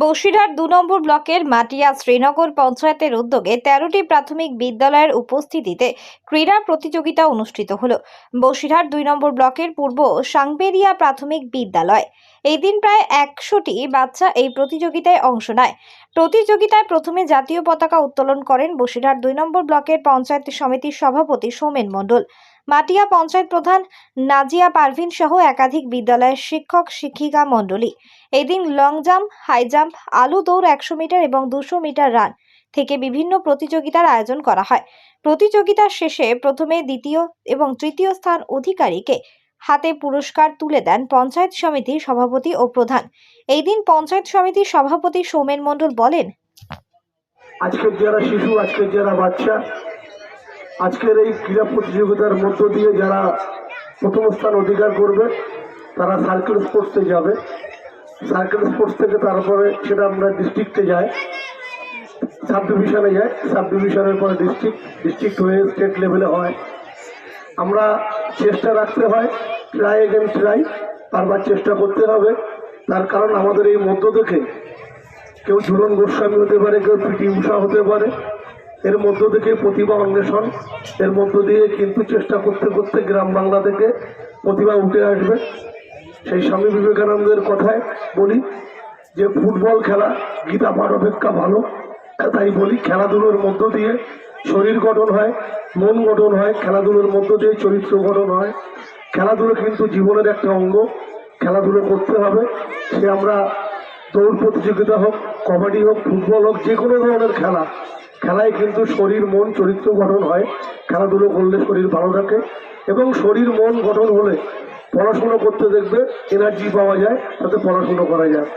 বসিরহাট দু নম্বর ব্লকের মাটিয়া শ্রীনগর পঞ্চায়েতের উদ্যোগে তেরোটি প্রাথমিক বিদ্যালয়ের উপস্থিতিতে ক্রীড়া প্রতিযোগিতা অনুষ্ঠিত হল। বসিরহাট দুই নম্বর ব্লকের পূর্ব সাংবেরিয়া প্রাথমিক বিদ্যালয়। এই দিন প্রায় একশোটি বাচ্চা এই প্রতিযোগিতায় অংশ নেয়। প্রতিযোগিতায় প্রথমে জাতীয় পতাকা উত্তোলন করেন বসিরহাট দুই নম্বর ব্লকের পঞ্চায়েত সমিতির সভাপতি সোমেন মণ্ডল। মাটিয়া পঞ্চায়েত প্রধান নাজিয়া পারভিন সহ একাধিক বিদ্যালয়ের শিক্ষক, শিক্ষিকা, মণ্ডলী। এই দিন লং জাম্প হাই জাম্প আলু দৌড় একশো মিটার এবং দুশো মিটার রান থেকে বিভিন্ন প্রতিযোগিতার আয়োজন করা হয়। প্রতিযোগিতার শেষে প্রথমে দ্বিতীয় এবং তৃতীয় স্থান অধিকারীকে হাতে পুরস্কার তুলে দেন পঞ্চায়েত সমিতির সভাপতি ও প্রধান। এই দিন পঞ্চায়েত সমিতির সভাপতি সৌমেন মণ্ডল বলেন, আজকের যারা শিশু, আজকের যারা বাচ্চা আজকের এই ক্রীড়া প্রতিযোগিতার মধ্য দিয়ে যারা প্রথম স্থান অধিকার করবে, তারা সার্কেল স্পোর্টসে যাবে। সার্কেল স্পোর্টস থেকে তারপরে সেটা আমরা ডিস্ট্রিক্টে যাই। সাব ডিভিশনে যাই। সাব ডিভিশনের পরে ডিস্ট্রিক্ট ডিস্ট্রিক্ট হয়ে স্টেট লেভেলে হয়। আমরা চেষ্টা রাখতে হয় ট্রাই এগেন ট্রাই বারবার চেষ্টা করতে হবে। তার কারণ আমাদের এই মধ্য থেকে কেউ ঝুলন গোস্বামী হতে পারে, কেউ পিটি উষা হতে পারে। এর মধ্য থেকে প্রতিভা অন্বেষণ, এর মধ্য দিয়ে কিন্তু চেষ্টা করতে করতে গ্রাম বাংলা থেকে প্রতিভা উঠে আসবে। সেই স্বামী বিবেকানন্দের কথায় বলি যে, ফুটবল খেলা গীতা পাঠ অপেক্ষা ভালো, তাই বলি খেলাধুলোর মধ্য দিয়ে শরীর গঠন হয়, মন গঠন হয়, খেলাধুলোর মধ্য দিয়ে চরিত্র গঠন হয়। খেলাধুলো কিন্তু জীবনের একটা অঙ্গ, খেলাধুলো করতে হবে। সে আমরা দৌড় প্রতিযোগিতা হোক, কবাডি হোক, ফুটবল হোক, যে কোনো ধরনের খেলা খেলায় কিন্তু শরীর, মন, চরিত্র গঠন হয়। খেলাধুলো করলে শরীর ভালো থাকে এবং শরীর, মন গঠন হলে পড়াশুনো করতে দেখবে এনার্জি পাওয়া যায়, তাতে পড়াশুনো করা যায়।